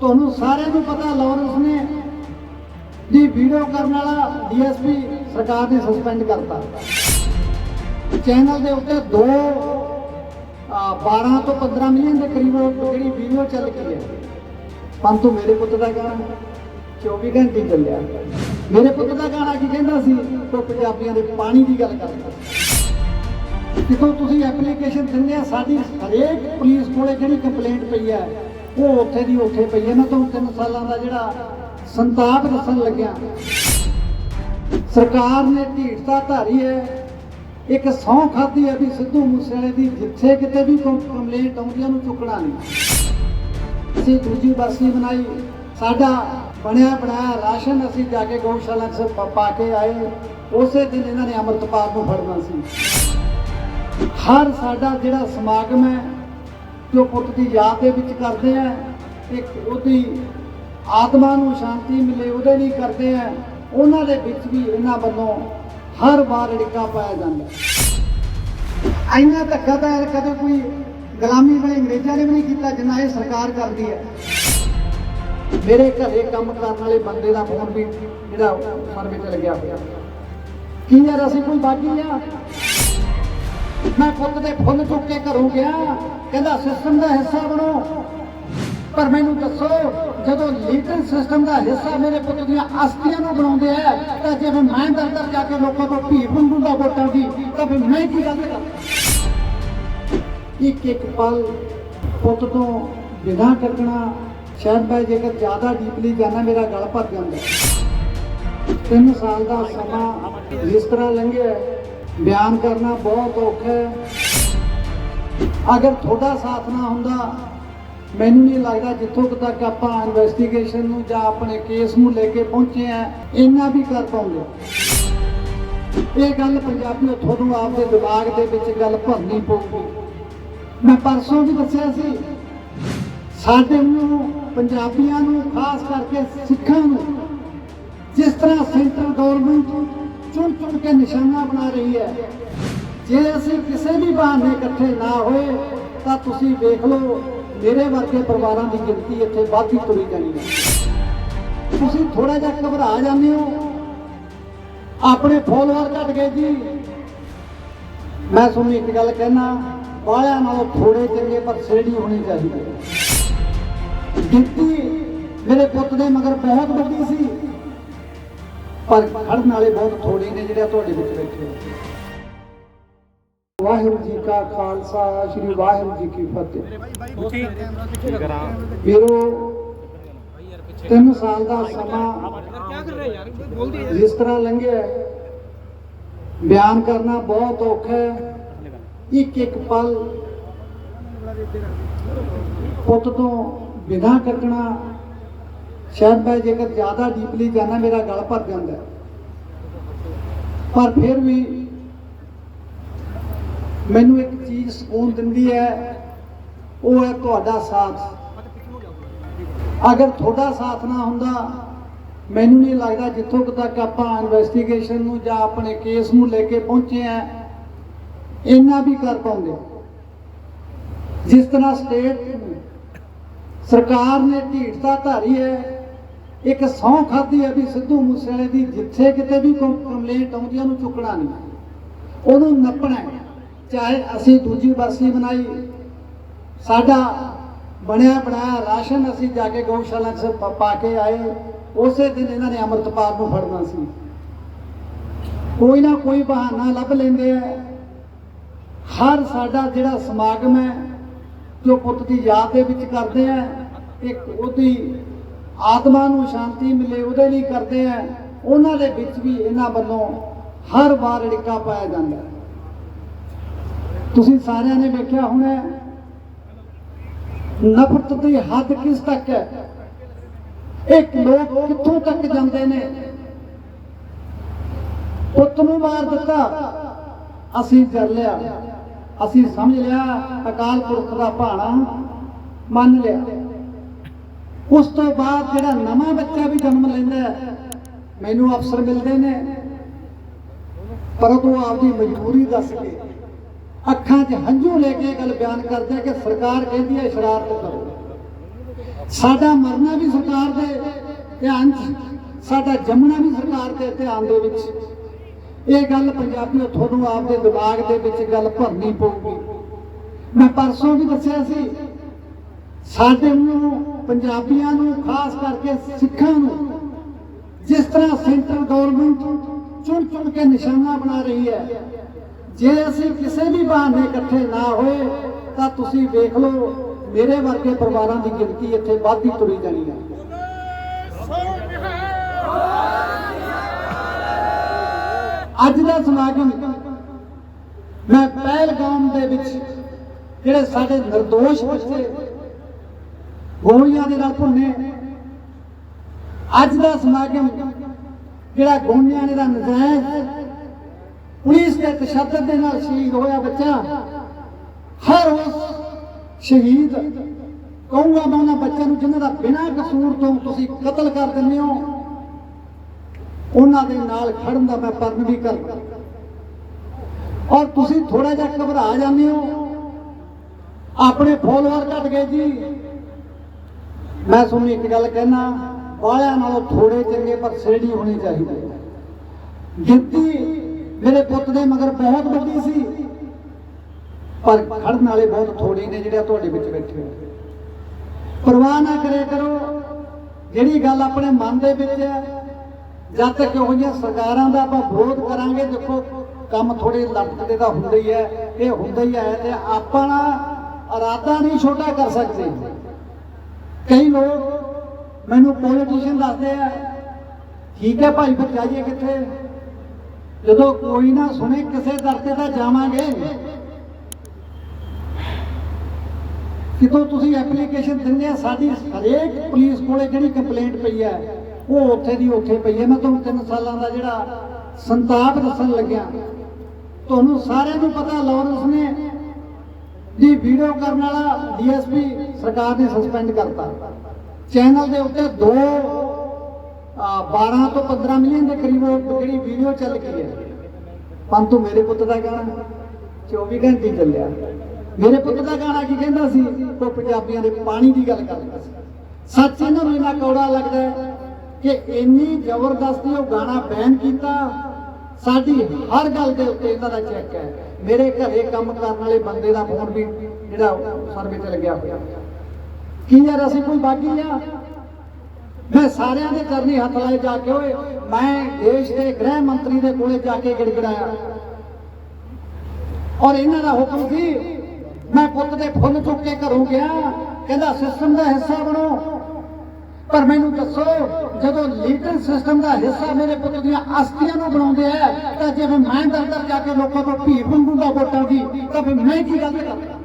ਤੁਹਾਨੂੰ ਸਾਰਿਆਂ ਨੂੰ ਪਤਾ ਲਾਰੈਂਸ ਨੇ ਦੀ ਵੀਡੀਓ ਕਰਨ ਵਾਲਾ ਡੀਐਸਪੀ ਸਰਕਾਰ ਨੇ ਸਸਪੈਂਡ ਕਰਤਾ। ਚੈਨਲ ਦੇ ਉੱਤੇ ਦੋ ਆ, 12 ਤੋਂ 15 ਮਿਲੀਅਨ ਦੇ ਕਰੀਬ ਜਿਹੜੀ ਵੀਡੀਓ ਚੱਲ ਗਈ ਹੈ। ਪੰਤੂ ਮੇਰੇ ਪੁੱਤ ਦਾ ਗਾਣਾ 24 ਘੰਟੇ ਚੱਲਿਆ। ਮੇਰੇ ਪੁੱਤ ਦਾ ਗਾਣਾ ਕੀ ਕਹਿੰਦਾ ਸੀ? ਉਹ ਪੰਜਾਬੀਆਂ ਦੇ ਪਾਣੀ ਦੀ ਗੱਲ ਕਰਦਾ ਜਦੋਂ ਤੁਸੀਂ ਐਪਲੀਕੇਸ਼ਨ ਦਿੰਦੇ ਆ ਸਾਡੀ ਹਰੇਕ ਪੁਲਿਸ ਕੋਲੇ ਜਿਹੜੀ ਕੰਪਲੇਂਟ ਪਈ ਹੈ ਉਹ ਉੱਥੇ ਦੀ ਉੱਥੇ ਪਈ ਹੈ। ਮੈਂ ਤੁਹਾਨੂੰ ਤਿੰਨ ਸਾਲਾਂ ਦਾ ਜਿਹੜਾ ਸੰਤਾਪ ਦੱਸਣ ਲੱਗਿਆ। ਸਰਕਾਰ ਨੇ ਢੀਠਤਾ ਧਾਰੀ ਹੈ। ਇੱਕ ਸਹੁੰ ਖਾਦੀ ਹੈ ਵੀ ਸਿੱਧੂ ਮੂਸੇਵਾਲੇ ਦੀ ਜਿੱਥੇ ਕਿਤੇ ਵੀ ਕੰਪਲੇਂਟ ਆਉਂਦੀ ਉਹਨੂੰ ਚੁੱਕਣਾ ਨਹੀਂ। ਅਸੀਂ ਦੂਜੀ ਬਾਸੀ ਬਣਾਈ। ਸਾਡਾ ਬਣਿਆ ਬਣਾਇਆ ਰਾਸ਼ਨ ਅਸੀਂ ਜਾ ਕੇ ਗਊਸ਼ਾਲਾ 'ਚ ਪਾ ਕੇ ਆਏ। ਉਸੇ ਦਿਨ ਇਹਨਾਂ ਨੇ ਅੰਮ੍ਰਿਤਪਾਲ ਨੂੰ ਫੜਨਾ ਸੀ। ਹਰ ਸਾਡਾ ਜਿਹੜਾ ਸਮਾਗਮ ਹੈ ਜੋ ਪੁੱਤ ਦੀ ਯਾਦ ਦੇ ਵਿੱਚ ਕਰਦੇ ਆ, ਇੱਕ ਉਹਦੀ ਆਤਮਾ ਨੂੰ ਸ਼ਾਂਤੀ ਮਿਲੇ, ਉਹਦੇ ਲਈ ਕਰਦੇ ਆ, ਉਹਨਾਂ ਦੇ ਵਿੱਚ ਵੀ ਇਹਨਾਂ ਵੱਲੋਂ ਹਰ ਵਾਰ ੜਿੱਕਾ ਪਾਇਆ ਜਾਂਦਾ ਹੈ। ਇੰਨਾ ਧੱਕਾ ਤਾਂ ਯਾਰ ਕਦੇ ਕੋਈ ਗੁਲਾਮੀ ਵਾਲੇ ਅੰਗਰੇਜ਼ਾਂ ਨੇ ਵੀ ਨਹੀਂ ਕੀਤਾ ਜਿੰਨਾ ਇਹ ਸਰਕਾਰ ਕਰਦੀ ਹੈ। ਮੇਰੇ ਘਰੇ ਕੰਮ ਕਰਨ ਵਾਲੇ ਬੰਦੇ ਦਾ ਫੋਨ ਵੀ ਜਿਹੜਾ ਸਰਵੇ ਵਿੱਚ ਲੱਗਿਆ ਹੋਇਆ। ਕੀ ਯਾਰ, ਅਸੀਂ ਕੋਈ ਬਾਗੀ ਆ? ਮੈਂ ਪੁੱਤ ਦੇ ਫੁੱਲ ਚੁੱਕ ਕੇ ਘਰੋਂ ਗਿਆ। ਕਹਿੰਦਾ ਸਿਸਟਮ ਦਾ ਹਿੱਸਾ ਬਣੋ। ਪਰ ਮੈਨੂੰ ਦੱਸੋ, ਜਦੋਂ ਲੀਡਰ ਸਿਸਟਮ ਦਾ ਹਿੱਸਾ ਮੇਰੇ ਪੁੱਤ ਦੀਆਂ ਅਸਤੀਆਂ ਨੂੰ ਬਣਾਉਂਦੇ ਆ, ਤਾਂ ਜੇ ਮੈਂ ਦਰ ਜਾ ਕੇ ਲੋਕਾਂ ਤੋਂ ਭੀਖ ਮੰਗੂਗਾ ਵੋਟਾਂ ਦੀ, ਤਾਂ ਫਿਰ ਮੈਂ ਕੀ ਗੱਲ ਕਰਾਂ? ਇੱਕ ਇੱਕ ਪਲ ਪੁੱਤ ਤੋਂ ਬਿਨਾਂ ਕਰਨਾ ਸ਼ਾਇਦ ਮੈਂ ਜੇਕਰ ਜ਼ਿਆਦਾ ਡੀਪਲੀ ਜਾਣਾ, ਮੇਰਾ ਗਲ ਭਰ ਜਾਂਦਾ। ਤਿੰਨ ਸਾਲ ਦਾ ਸਮਾਂ ਜਿਸ ਤਰ੍ਹਾਂ ਲੰਘਿਆ ਬਿਆਨ ਕਰਨਾ ਬਹੁਤ ਔਖਾ ਹੈ। ਅਗਰ ਤੁਹਾਡਾ ਸਾਥ ਨਾ ਹੁੰਦਾ, ਮੈਨੂੰ ਨਹੀਂ ਲੱਗਦਾ ਜਿੱਥੋਂ ਤੱਕ ਆਪਾਂ ਇਨਵੈਸਟੀਗੇਸ਼ਨ ਨੂੰ ਜਾਂ ਆਪਣੇ ਕੇਸ ਨੂੰ ਲੈ ਕੇ ਪਹੁੰਚੇ ਆ ਇੰਨਾ ਵੀ ਕਰ ਪਾਉਂਗੇ ਇਹ ਗੱਲ ਪੰਜਾਬੀਓ ਤੁਹਾਨੂੰ ਆਪਦੇ ਦਿਮਾਗ ਦੇ ਵਿੱਚ ਗੱਲ ਭਰਨੀ ਪਊਗੀ। ਮੈਂ ਪਰਸੋਂ ਵੀ ਦੱਸਿਆ ਸੀ, ਸਾਡੇ ਨੂੰ, ਪੰਜਾਬੀਆਂ ਨੂੰ, ਖਾਸ ਕਰਕੇ ਸਿੱਖਾਂ ਨੂੰ, ਜਿਸ ਤਰ੍ਹਾਂ ਸੈਂਟਰ ਗਵਰਨਮੈਂਟ ਚੁਣ ਚੁਣ ਕੇ ਨਿਸ਼ਾਨਾ ਬਣਾ ਰਹੀ ਹੈ। ਜੇ ਅਸੀਂ ਕਿਸੇ ਵੀ ਬਹਾਨੇ ਇਕੱਠੇ ਨਾ ਹੋਏ, ਤਾਂ ਤੁਸੀਂ ਵੇਖ ਲਓ, ਮੇਰੇ ਵਰਗੇ ਪਰਿਵਾਰਾਂ ਦੀ ਗਿਣਤੀ ਇੱਥੇ ਵੱਧਦੀ ਤੁਰੀ ਜਾਣੀ ਹੈ। ਤੁਸੀਂ ਥੋੜਾ ਜਿਹਾ ਘਬਰਾ ਜਾਂਦੇ ਹੋ। ਆਪਣੇ ਫੋਲੋਅਰ ਘਟ ਗਏ ਜੀ। ਮੈਂ ਤੁਹਾਨੂੰ ਇੱਕ ਗੱਲ ਕਹਿਣਾ ਬਾਲਿਆਂ ਨਾਲੋਂ ਥੋੜੇ ਚੰਗੇ ਪਰ ਸੇੜੀ ਹੋਣੀ ਚਾਹੀਦੀ ਹੈ। ਗਿਣਤੀ ਮੇਰੇ ਪੁੱਤ ਦੇ ਮਗਰ ਬਹੁਤ ਵੱਡੀ ਸੀ। ਪਰ ਖੜਨ ਵਾਲੇ ਬਹੁਤ ਥੋੜੇ ਨੇ ਜਿਹੜੇ ਤੁਹਾਡੇ ਵਿੱਚ ਬੈਠੇ ਹੋ ਵਾਹਿਗੁਰੂ ਜੀ ਕਾ ਖਾਲਸਾ ਸ੍ਰੀ ਵਾਹਿਗੁਰੂ ਜੀ ਕੀ ਫਤਿਹ। ਵੀਰੋ ਤਿੰਨ ਸਾਲ ਦਾ ਸਮਾਂ ਜਿਸ ਤਰ੍ਹਾਂ ਲੰਘਿਆ ਬਿਆਨ ਕਰਨਾ ਬਹੁਤ ਔਖਾ ਹੈ। ਇੱਕ ਇੱਕ ਪਲ ਪੁੱਤ ਤੋਂ ਬਿਨਾਂ ਕੱਟਣਾ ਸ਼ਾਇਦ ਮੈਂ ਜੇਕਰ ਜ਼ਿਆਦਾ ਡੀਪਲੀ ਜਾਣਾ, ਮੇਰਾ ਗਲ ਭਰ ਜਾਂਦਾ ਪਰ ਫਿਰ ਵੀ ਮੈਨੂੰ ਇੱਕ ਚੀਜ਼ ਸਕੂਨ ਦਿੰਦੀ ਹੈ, ਉਹ ਹੈ ਤੁਹਾਡਾ ਸਾਥ। ਅਗਰ ਤੁਹਾਡਾ ਸਾਥ ਨਾ ਹੁੰਦਾ, ਮੈਨੂੰ ਨਹੀਂ ਲੱਗਦਾ ਜਿੱਥੋਂ ਤੱਕ ਆਪਾਂ ਇਨਵੈਸਟੀਗੇਸ਼ਨ ਨੂੰ ਜਾਂ ਆਪਣੇ ਕੇਸ ਨੂੰ ਲੈ ਕੇ ਪਹੁੰਚੇ ਆ ਇੰਨਾ ਵੀ ਕਰ ਪਾਉਂਦੇ। ਜਿਸ ਤਰ੍ਹਾਂ ਸਟੇਟ ਸਰਕਾਰ ਨੇ ਢੀਠਤਾ ਧਾਰੀ ਹੈ ਇੱਕ ਸਹੁੰ ਖਾਦੀ ਹੈ ਵੀ ਸਿੱਧੂ ਮੂਸੇਵਾਲੇ ਦੀ, ਜਿੱਥੇ ਕਿਤੇ ਵੀ ਕੋਈ ਕੰਪਲੇਂਟ ਆਉਂਦੀ ਉਹਨੂੰ ਚੁੱਕਣਾ ਨਹੀਂ। ਉਹਨੂੰ ਨੱਪਣਾ ਚਾਹੇ ਅਸੀਂ ਦੂਜੀ ਬਾਸੀ ਬਣਾਈ ਸਾਡਾ ਬਣਿਆ ਬਣਾਇਆ ਰਾਸ਼ਨ ਅਸੀਂ ਜਾ ਕੇ ਗਊਸ਼ਾਲਾ 'ਚ ਪਾ ਕੇ ਆਏ। ਉਸੇ ਦਿਨ ਇਹਨਾਂ ਨੇ ਅੰਮ੍ਰਿਤਪਾਲ ਨੂੰ ਫੜਨਾ ਸੀ। ਕੋਈ ਨਾ ਕੋਈ ਬਹਾਨਾ ਲੱਭ ਲੈਂਦੇ ਆ। ਹਰ ਸਾਡਾ ਜਿਹੜਾ ਸਮਾਗਮ ਹੈ, ਜੋ ਪੁੱਤ ਦੀ ਯਾਦ ਦੇ ਵਿੱਚ ਕਰਦੇ ਆ ਇੱਕ ਉਹਦੀ ਆਤਮਾ ਨੂੰ ਸ਼ਾਂਤੀ ਮਿਲੇ, ਉਹਦੇ ਲਈ ਕਰਦੇ ਆ। ਉਹਨਾਂ ਦੇ ਵਿੱਚ ਵੀ ਇਹਨਾਂ ਵੱਲੋਂ ਹਰ ਵਾਰ ੜਿੱਕਾ ਪਾਇਆ ਜਾਂਦਾ ਤੁਸੀਂ ਸਾਰਿਆਂ ਨੇ ਵੇਖਿਆ ਹੋਣਾ ਨਫ਼ਰਤ ਦੀ ਹੱਦ ਕਿਸ ਤੱਕ ਹੈ? ਇੱਕ ਲੋਕ ਕਿੱਥੋਂ ਤੱਕ ਜਾਂਦੇ ਨੇ? ਪੁੱਤ ਨੂੰ ਮਾਰ ਦਿੱਤਾ, ਅਸੀਂ ਜਰ ਲਿਆ। ਅਸੀਂ ਸਮਝ ਲਿਆ ਅਕਾਲ ਪੁਰਖ ਦਾ ਭਾਣਾ ਮੰਨ ਲਿਆ। ਉਸ ਤੋਂ ਬਾਅਦ ਜਿਹੜਾ ਨਵਾਂ ਬੱਚਾ ਵੀ ਜਨਮ ਲੈਂਦਾ ਮੈਨੂੰ ਅਫਸਰ ਮਿਲਦੇ ਨੇ। ਪਰ ਉਹ ਆਪਦੀ ਮਜਬੂਰੀ ਦੱਸ ਕੇ ਅੱਖਾਂ 'ਚ ਹੰਝੂ ਲੈ ਕੇ ਗੱਲ ਬਿਆਨ ਕਰਦੇ ਕਿ ਸਰਕਾਰ ਕਹਿੰਦੀ ਹੈ ਸ਼ਰਾਰਤ ਕਰੋ। ਸਾਡਾ ਮਰਨਾ ਵੀ ਸਰਕਾਰ ਦੇ ਧਿਆਨ 'ਚ, ਸਾਡਾ ਜੰਮਣਾ ਵੀ ਸਰਕਾਰ ਦੇ ਧਿਆਨ ਦੇ ਵਿੱਚ। ਇਹ ਗੱਲ ਪੰਜਾਬੀਓ ਤੁਹਾਨੂੰ ਆਪਦੇ ਦਿਮਾਗ ਦੇ ਵਿੱਚ ਗੱਲ ਭਰਨੀ ਪਊਗੀ। ਮੈਂ ਪਰਸੋਂ ਵੀ ਦੱਸਿਆ ਸੀ, ਸਾਡੇ ਨੂੰ ਪੰਜਾਬੀਆਂ ਨੂੰ, ਖਾਸ ਕਰਕੇ ਸਿੱਖਾਂ ਨੂੰ, ਜਿਸ ਤਰ੍ਹਾਂ ਸੈਂਟਰ ਗਵਰਨਮੈਂਟ ਚੁਣ ਚੁਣ ਕੇ ਨਿਸ਼ਾਨਾ ਬਣਾ ਰਹੀ ਹੈ, ਜੇ ਅਸੀਂ ਕਿਸੇ ਵੀ ਬਹਾਨੇ ਇਕੱਠੇ ਨਾ ਹੋਏ, ਤਾਂ ਤੁਸੀਂ ਵੇਖ ਲਓ, ਮੇਰੇ ਵਰਗੇ ਪਰਿਵਾਰਾਂ ਦੀ ਗਿਣਤੀ ਇੱਥੇ ਵੱਧਦੀ ਤੁਰੀ ਜਾਣੀ ਹੈ। ਅੱਜ ਦਾ ਸਮਾਗਮ ਮੈਂ ਪਹਿਲਗਾਮ ਦੇ ਵਿੱਚ, ਜਿਹੜੇ ਸਾਡੇ ਨਿਰਦੋਸ਼ ਬੱਚੇ ਗੋਲੀਆਂ ਦੇ ਨਾਲ ਭੁੰਨੇ। ਅੱਜ ਦਾ ਸਮਾਗਮ ਜਿਹੜਾ ਗੋਲੀਆਂ ਦੇ ਦਾ ਨਜਾਇਜ਼ ਪੁਲਿਸ ਦੇ ਤਸ਼ੱਦਦ ਦੇ ਨਾਲ ਸ਼ਹੀਦ ਹੋਇਆ ਬੱਚਾ, ਹਰ ਉਸ ਸ਼ਹੀਦ ਕਹੂੰਗਾ ਮੈਂ ਉਹਨਾਂ ਬੱਚਿਆਂ ਨੂੰ ਜਿਨ੍ਹਾਂ ਦਾ ਬਿਨਾਂ ਕਸੂਰ ਤੋਂ ਤੁਸੀਂ ਕਤਲ ਕਰ ਦਿੰਦੇ ਹੋ, ਉਹਨਾਂ ਦੇ ਨਾਲ ਖੜਨ ਦਾ ਮੈਂ ਪਰਨ ਵੀ ਕਰਦਾ। ਔਰ ਤੁਸੀਂ ਥੋੜਾ ਜਿਹਾ ਘਬਰਾ ਜਾਂਦੇ ਹੋ। ਆਪਣੇ ਫੋਲੋਅਰ ਘਟ ਗਏ ਜੀ। ਮੈਂ ਤੁਹਾਨੂੰ ਇੱਕ ਗੱਲ ਕਹਿਣਾ ਬਾਲਿਆਂ ਨਾਲੋਂ ਥੋੜੇ ਚੰਗੇ ਪਰ ਸੇੜੀ ਹੋਣੀ ਚਾਹੀਦੀ। ਹੈ ਗਿਣਤੀ ਮੇਰੇ ਪੁੱਤ ਦੇ ਮਗਰ ਬਹੁਤ ਵੱਡੀ ਸੀ, ਪਰ ਖੜਨ ਵਾਲੇ ਬਹੁਤ ਥੋੜੇ ਨੇ ਜਿਹੜੇ ਤੁਹਾਡੇ ਵਿੱਚ ਬੈਠੇ ਹੋਏ ਪਰਵਾਹ ਨਾ ਕਰਿਆ ਕਰੋ, ਜਿਹੜੀ ਗੱਲ ਆਪਣੇ ਮਨ ਦੇ ਵਿੱਚ ਹੈ, ਜਦ ਤੱਕ ਇਹੋ ਜਿਹੀਆਂ ਸਰਕਾਰਾਂ ਦਾ ਆਪਾਂ ਵਿਰੋਧ ਕਰਾਂਗੇ, ਦੇਖੋ ਕੰਮ ਥੋੜੇ ਲਟਕਦੇ ਦਾ ਹੁੰਦੇ ਹੀ ਹੈ, ਇਹ ਹੁੰਦਾ ਹੀ ਹੈ ਤੇ ਆਪਾਂ ਨਾ ਇਰਾਦਾ ਨਹੀਂ ਛੋਟਾ ਕਰ ਸਕਦੇ। ਕਈ ਲੋਕ ਮੈਨੂੰ ਪੋਲੀਟੀਸ਼ੀਅਨ ਦੱਸਦੇ ਆ, ਠੀਕ ਹੈ ਭਾਈ, ਫਿਰ ਜਾਈਏ ਕਿੱਥੇ? ਜਦੋਂ ਕੋਈ ਨਾ ਸੁਣੇ, ਕਿਸੇ ਦਰ ਤੇ ਤਾਂ ਜਾਵਾਂਗੇ। ਕਿਤੋਂ ਤੁਸੀਂ ਐਪਲੀਕੇਸ਼ਨ ਦਿੰਦੇ ਆ, ਸਾਡੀ ਹਰੇਕ ਪੁਲਿਸ ਕੋਲੇ ਜਿਹੜੀ ਕੰਪਲੇਂਟ ਪਈ ਹੈ ਉਹ ਉੱਥੇ ਦੀ ਉੱਥੇ ਪਈ ਹੈ ਮੈਂ ਤੁਹਾਨੂੰ 3 ਸਾਲਾਂ ਦਾ ਜਿਹੜਾ ਸੰਤਾਪ ਦੱਸਣ ਲੱਗਿਆ। ਤੁਹਾਨੂੰ ਸਾਰਿਆਂ ਨੂੰ ਪਤਾ ਲਾਰੈਂਸ ਨੇ ਦੀ ਵੀਡੀਓ ਕਰਨ ਵਾਲਾ ਡੀਐਸਪੀ ਸਰਕਾਰ ਨੇ ਸਸਪੈਂਡ ਕਰਤਾ। ਚੈਨਲ ਦੇ ਉੱਤੇ ਦੋ ਆ, 12 ਤੋਂ 15 ਮਿਲੀਅਨ ਦੇ ਕਰੀਬ ਜਿਹੜੀ ਵੀਡੀਓ ਚੱਲ ਗਈ ਹੈ। ਪੰਤੂ ਮੇਰੇ ਪੁੱਤ ਦਾ ਗਾਣਾ 24 ਘੰਟੇ ਚੱਲਿਆ। ਮੇਰੇ ਪੁੱਤ ਦਾ ਗਾਣਾ ਕੀ ਕਹਿੰਦਾ ਸੀ? ਉਹ ਪੰਜਾਬੀਆਂ ਦੇ ਪਾਣੀ ਦੀ ਗੱਲ ਕਰਦਾ ਸੀ। ਸੱਚ ਇਹਨਾਂ ਨੂੰ ਇੰਨਾ ਕੌੜਾ ਲੱਗਦਾ ਕਿ ਇੰਨੀ ਜ਼ਬਰਦਸਤੀ ਉਹ ਗਾਣਾ ਬੈਨ ਕੀਤਾ। ਸਾਡੀ ਹਰ ਗੱਲ ਦੇ ਉੱਤੇ ਇਹਨਾਂ ਦਾ ਚੈੱਕ ਹੈ। ਮੇਰੇ ਘਰੇ ਕੰਮ ਕਰਨ ਵਾਲੇ ਬੰਦੇ ਦਾ ਫੋਨ ਵੀ ਜਿਹੜਾ ਸਰਵੇ ਤੇ ਲੱਗਿਆ ਹੋਇਆ। ਕੀ ਯਾਰ ਅਸੀਂ ਕੋਈ ਬਾਗੀ ਆ? ਮੈਂ ਸਾਰਿਆਂ ਦੇ ਕਰਨੀ ਹੱਥ ਲਾਏ ਜਾ ਕੇ ਓਏ। ਮੈਂ ਦੇਸ਼ ਦੇ ਗ੍ਰਹਿ ਮੰਤਰੀ ਦੇ ਕੋਲੇ ਜਾ ਕੇ ਗਿੜਗੜਾਇਆ। ਔਰ ਇਹਨਾਂ ਦਾ ਹੁਕਮ ਸੀ, ਮੈਂ ਪੁੱਤ ਦੇ ਫੁੱਲ ਚੁੱਕ ਕੇ ਘਰੋਂ ਗਿਆ। ਕਹਿੰਦਾ ਸਿਸਟਮ ਦਾ ਹਿੱਸਾ ਬਣੋ। ਪਰ ਮੈਨੂੰ ਦੱਸੋ, ਜਦੋਂ ਲੀਡਰ ਸਿਸਟਮ ਦਾ ਹਿੱਸਾ ਮੇਰੇ ਪੁੱਤ ਦੀਆਂ ਅਸਥੀਆਂ ਨੂੰ ਬਣਾਉਂਦੇ ਆ, ਤਾਂ ਜੇ ਮੈਂ ਦਫ਼ਤਰ ਜਾ ਕੇ ਲੋਕਾਂ ਤੋਂ ਭੀਖ ਮੰਗੂਗਾ ਵੋਟਾਂ ਦੀ, ਤਾਂ ਫਿਰ ਮੈਂ ਕੀ ਗੱਲ ਕਰਦਾ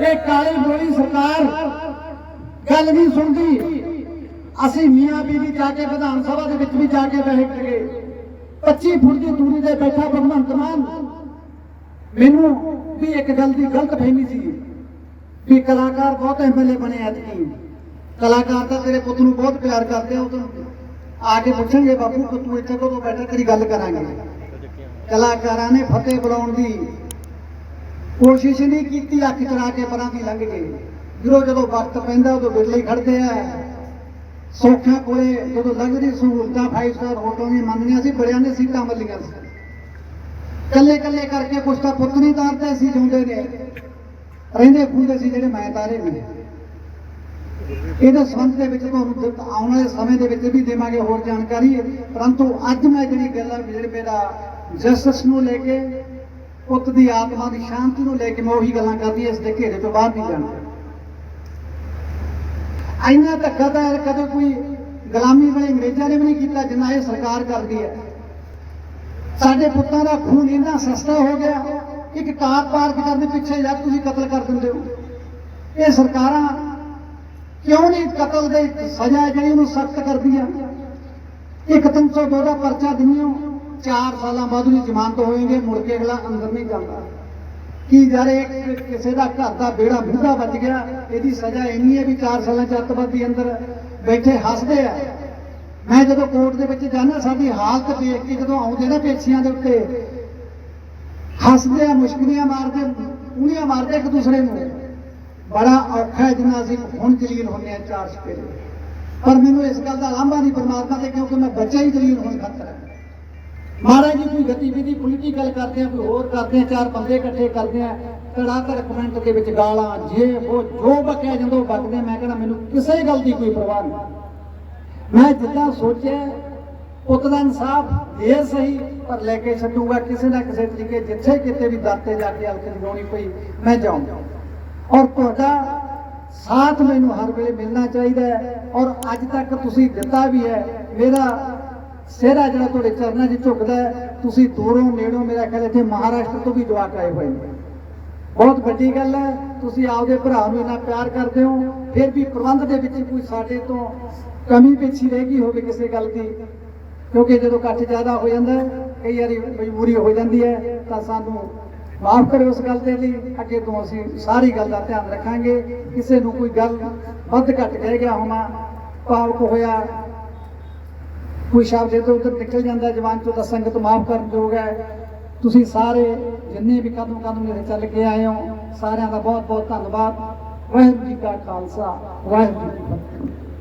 ਇਹ ਕਾਲੀ ਗੋਲੀ ਸਰਕਾਰ ਗੱਲ ਨਹੀਂ ਸੁਣਦੀ। ਅਸੀਂ ਮੀਆਂ ਬੀਬੀ ਜਾ ਕੇ ਵਿਧਾਨ ਸਭਾ ਦੇ ਵਿੱਚ ਵੀ ਜਾ ਕੇ ਬੈਠ 25 ਫੁੱਟ ਦੀ ਦੂਰੀ ਤੇ ਬੈਠਾ ਭਗਵੰਤ ਮਾਨ। ਮੈਨੂੰ ਵੀ ਇੱਕ ਗੱਲ ਦੀ ਗਲਤ ਫਹਿਮੀ ਸੀ ਵੀ ਕਲਾਕਾਰ ਬਹੁਤ ਐਮਐਲਏ ਬਣੇ ਐਤਕੀ। ਕਲਾਕਾਰ ਤਾਂ ਤੇਰੇ ਪੁੱਤ ਨੂੰ ਬਹੁਤ ਪਿਆਰ ਕਰਦੇ ਆ, ਉਹ ਤਾਂ ਆ ਕੇ ਪੁੱਛਣਗੇ, ਬਾਪੂ, ਤੂੰ ਇੱਥੇ ਕਦੋਂ ਬੈਠਾ? ਤੇਰੀ ਗੱਲ ਕਰਾਂਗੇ। ਕਲਾਕਾਰਾਂ ਨੇ ਫਤਿਹ ਬੁਲਾਉਣ ਦੀ ਕੋਸ਼ਿਸ਼ ਨਹੀਂ ਕੀਤੀ ਅੱਖ ਚੜਾ ਕੇ ਪਰਾਂ ਦੀ ਲੰਘ ਗਏ ਜਦੋਂ ਜਦੋਂ ਵਕਤ ਪੈਂਦਾ, ਉਦੋਂ ਬਿਰਲੇ ਖੜਦੇ ਆ। ਸੌਖਿਆਂ ਕੋਲੇ ਜਦੋਂ ਲੰਘਦੀ ਸਹੂਲਤਾਂ 5 ਸਟਾਰ ਹੋਟਲਾਂ ਦੀ ਮੰਨਦੀਆਂ ਸੀ, ਬੜਿਆਂ ਨੇ ਸੀਟਾਂ ਮੱਲੀਆਂ ਸੀ। ਕੱਲੇ ਕੱਲੇ ਕਰਕੇ ਕੁਛ ਤਾਂ ਪੁੱਤ ਨਹੀਂ ਤਾਰਦੇ ਸੀ, ਜਿਉਂਦੇ ਨੇ। ਰਹਿੰਦੇ ਖੁੰਦੇ ਸੀ ਜਿਹੜੇ ਮੈਂ ਤਾਰੇ ਨੇ। ਇਹਦੇ ਸੰਬੰਧ ਦੇ ਵਿੱਚ ਤੁਹਾਨੂੰ ਆਉਣ ਵਾਲੇ ਸਮੇਂ ਦੇ ਵਿੱਚ ਵੀ ਦੇਵਾਂਗੇ ਹੋਰ ਜਾਣਕਾਰੀ। ਪਰੰਤੂ ਅੱਜ ਮੈਂ ਜਿਹੜੀ ਗੱਲ ਆ ਜਿਹੜੇ ਮੇਰਾ ਜਸਟਿਸ ਨੂੰ ਲੈ ਕੇ ਪੁੱਤ ਦੀ ਆਤਮਾ ਦੀ ਸ਼ਾਂਤੀ ਨੂੰ ਲੈ ਕੇ ਮੈਂ ਉਹੀ ਗੱਲਾਂ ਕਰਦੀ ਇਸ ਦੇ ਘੇਰੇ ਤੋਂ ਬਾਹਰ ਨਹੀਂ ਜਾਣਾ। ਇੰਨਾ ਧੱਕਾ ਤਾਂ ਕਦੇ ਕੋਈ ਗੁਲਾਮੀ ਵਾਲੇ ਅੰਗਰੇਜ਼ਾਂ ਨੇ ਵੀ ਨਹੀਂ ਕੀਤਾ ਜਿੰਨਾ ਇਹ ਸਰਕਾਰ ਕਰਦੀ ਹੈ। ਸਾਡੇ ਪੁੱਤਾਂ ਦਾ ਖੂਨ ਇੰਨਾ ਸਸਤਾ ਹੋ ਗਿਆ, ਇੱਕ ਕਾਰ ਪਾਰਕ ਕਰਨ ਦੇ ਪਿੱਛੇ ਯਾਰ ਤੁਸੀਂ ਕਤਲ ਕਰ ਦਿੰਦੇ ਹੋ। ਇਹ ਸਰਕਾਰਾਂ ਕਿਉਂ ਨਹੀਂ ਕਤਲ ਦੇ ਸਜ਼ਾ ਹੈ ਜਿਹੜੀ ਉਹਨੂੰ ਸਖਤ ਕਰਦੀਆਂ? ਇੱਕ 302 ਦਾ ਪਰਚਾ ਦਿੰਦੇ ਹੋ 4 ਸਾਲਾਂ ਬਾਅਦ ਉਹਦੀ ਜ਼ਮਾਨਤ ਹੋਏਗੇ ਮੁੜ ਕੇ ਅਗਲਾ ਅੰਦਰ ਨਹੀਂ ਜਾਂਦਾ। ਕੀ ਯਾਰ ਇਹ ਕਿਸੇ ਦਾ ਘਰ ਦਾ ਬੇੜਾ ਬੁੱਢਾ ਵੱਜ ਗਿਆ, ਇਹਦੀ ਸਜ਼ਾ ਇੰਨੀ ਹੈ ਵੀ 4 ਸਾਲਾਂ ਚ ਅੱਤਵਾਦੀ ਅੰਦਰ ਬੈਠੇ ਹੱਸਦੇ ਆ। ਮੈਂ ਜਦੋਂ ਕੋਰਟ ਦੇ ਵਿੱਚ ਜਾਣਾ ਸਾਡੀ ਹਾਲਤ ਦੇਖ ਕੇ ਜਦੋਂ ਆਉਂਦੇ ਨਾ ਪੇਸ਼ੀਆਂ ਦੇ ਉੱਤੇ, ਹੱਸਦੇ ਆ, ਮੁਸ਼ਕਲੀਆਂ ਮਾਰਦੇ ਉਹਨੀਆਂ ਮਾਰਦੇ ਇੱਕ ਦੂਸਰੇ ਨੂੰ। ਬੜਾ ਔਖਾ ਜਿੰਨਾ ਅਸੀਂ ਹੁਣ ਜਲੀਲ ਹੁੰਦੇ ਆ ਚਾਰ ਸਪੇਰੇ ਪਰ ਮੈਨੂੰ ਇਸ ਗੱਲ ਦਾ ਲਾਂਭਾ ਨਹੀਂ ਪਰਮਾਤਮਾ ਤੇ ਕਿਉਂਕਿ ਮੈਂ ਬੱਚਾ ਹੀ ਜਲੀਲ ਹੋਣ ਖਾਤਰ ਮਹਾਰਾਜ ਜੀ, ਕੋਈ ਗਤੀਵਿਧੀ ਪੋਲੀਟੀਕਲ ਕਰਦੇ ਆ, ਕੋਈ ਹੋਰ ਕਰਦੇ ਆ, ਚਾਰ ਬੰਦੇ ਇਕੱਠੇ ਕਰਦੇ ਆ ਤੜਾ ਤੜ ਕਮੈਂਟ ਦੇ ਵਿੱਚ ਗਾਲਾਂ, ਜੇ ਉਹ ਜੋ ਬਕਿਆ ਜਦੋਂ ਬਕਦੇ ਮੈਂ ਕਹਿੰਦਾ, ਮੈਨੂੰ ਕਿਸੇ ਗੱਲ ਦੀ ਕੋਈ ਪਰਵਾਹ ਨਹੀਂ। ਮੈਂ ਜਿੱਦਾਂ ਸੋਚਿਆ ਪੁੱਤ ਇਨਸਾਫ ਦੇ ਸਹੀ, ਪਰ ਲੈ ਕੇ ਛੱਡੂਗਾ ਕਿਸੇ ਨਾ ਕਿਸੇ ਤਰੀਕੇ, ਜਿੱਥੇ ਕਿਤੇ ਵੀ ਦਰ ਤੇ ਜਾ ਕੇ ਹਲਕੇ ਜਗਾਉਣੀ ਪਈ, ਮੈਂ ਜਾਊਂਗਾ। ਔਰ ਤੁਹਾਡਾ ਸਾਥ ਮੈਨੂੰ ਹਰ ਵੇਲੇ ਮਿਲਣਾ ਚਾਹੀਦਾ ਹੈ, ਔਰ ਅੱਜ ਤੱਕ ਤੁਸੀਂ ਦਿੱਤਾ ਵੀ ਹੈ। ਮੇਰਾ ਸਿਹਰਾ ਜਿਹੜਾ ਤੁਹਾਡੇ ਚਰਨਾਂ 'ਚ ਝੁਕਦਾ ਤੁਸੀਂ ਦੂਰੋਂ ਨੇੜੋਂ ਮੇਰਾ ਖਿਆਲ ਇੱਥੇ ਮਹਾਰਾਸ਼ਟਰ ਤੋਂ ਵੀ ਜਵਾਕ ਆਏ ਹੋਏ ਨੇ। ਬਹੁਤ ਵੱਡੀ ਗੱਲ ਹੈ, ਤੁਸੀਂ ਆਪਦੇ ਭਰਾ ਨੂੰ ਇੰਨਾ ਪਿਆਰ ਕਰਦੇ ਹੋ, ਫਿਰ ਵੀ ਪ੍ਰਬੰਧ ਦੇ ਵਿੱਚ ਕੋਈ ਸਾਡੇ ਤੋਂ ਕਮੀ ਪੇਛੀ ਰਹਿ ਗਈ ਹੋਵੇ ਕਿਸੇ ਗੱਲ ਦੀ, ਕਿਉਂਕਿ ਜਦੋਂ ਇਕੱਠ ਜ਼ਿਆਦਾ ਹੋ ਜਾਂਦਾ ਕਈ ਵਾਰੀ ਮਜਬੂਰੀ ਹੋ ਜਾਂਦੀ ਹੈ, ਤਾਂ ਸਾਨੂੰ ਮਾਫ ਕਰਿਓ ਉਸ ਗੱਲ ਦੇ ਲਈ। ਅੱਗੇ ਤੋਂ ਅਸੀਂ ਸਾਰੀ ਗੱਲ ਦਾ ਧਿਆਨ ਰੱਖਾਂਗੇ। ਕਿਸੇ ਨੂੰ ਕੋਈ ਗੱਲ ਵੱਧ ਘੱਟ ਕਹਿ ਗਿਆ ਹੋਣਾ ਭਾਵਕ ਹੋਇਆ ਕੋਈ ਸ਼ਬਦ ਇੱਧਰ ਉੱਧਰ ਨਿਕਲ ਜਾਂਦਾ ਜਵਾਨ ਚੋਂ ਤਾਂ ਸੰਗਤ ਮਾਫ ਕਰਨ ਯੋਗ ਹੈ। ਤੁਸੀਂ ਸਾਰੇ ਜਿੰਨੇ ਵੀ ਕਦਮ ਕਦਮ ਮੇਰੇ ਚੱਲ ਕੇ ਆਏ ਹੋ, ਸਾਰਿਆਂ ਦਾ ਬਹੁਤ ਬਹੁਤ ਧੰਨਵਾਦ। ਵਾਹਿਗੁਰੂ ਜੀ ਕਾ ਖਾਲਸਾ, ਵਾਹਿਗੁਰੂ ਜੀ ਕੀ ਫਤਿਹ।